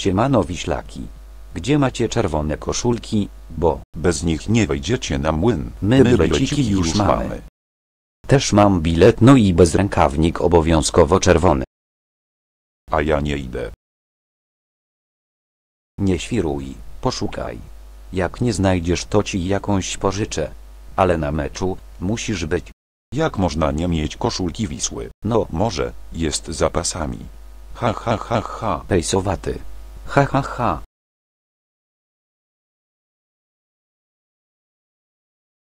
Siemano wiślaki. Gdzie macie czerwone koszulki, bo Bez nich nie wejdziecie na młyn. My bileciki już mamy. też mam bilet no i bezrękawnik obowiązkowo czerwony. A ja nie idę. Nie świruj, poszukaj. Jak nie znajdziesz to ci jakąś pożyczę. Ale na meczu, musisz być. Jak można nie mieć koszulki Wisły? No, Może, jest zapasami. Ha ha ha ha. pejsowaty. Ha ha ha.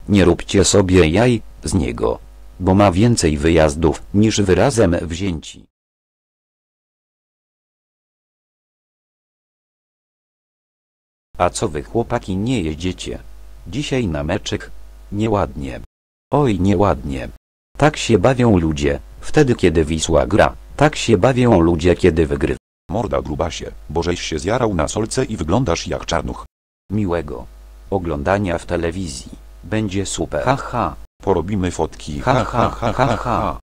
Nie róbcie sobie jaj z niego. Bo ma więcej wyjazdów niż wyrazem wzięci. A co wy chłopaki nie jedziecie? Dzisiaj na meczek? Nieładnie. Oj nieładnie. Tak się bawią ludzie, wtedy kiedy Wisła gra. Tak się bawią ludzie kiedy wygrywa. Morda grubasie, bo żeś się zjarał na solce i wyglądasz jak czarnuch. Miłego. Oglądania w telewizji. Będzie super. Haha. Porobimy fotki. Ha, ha, ha, ha, ha.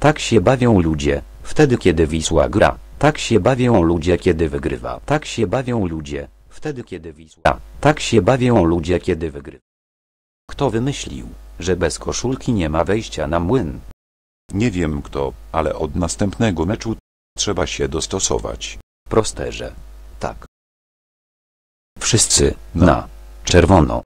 Tak się bawią ludzie, wtedy kiedy Wisła gra. Tak się bawią ludzie kiedy wygrywa. Tak się bawią ludzie, wtedy kiedy Wisła. Tak się bawią ludzie kiedy wygrywa. Kto wymyślił, że bez koszulki nie ma wejścia na młyn? Nie wiem kto, ale od następnego meczu trzeba się dostosować. Prosterze. Tak. Wszyscy na czerwono.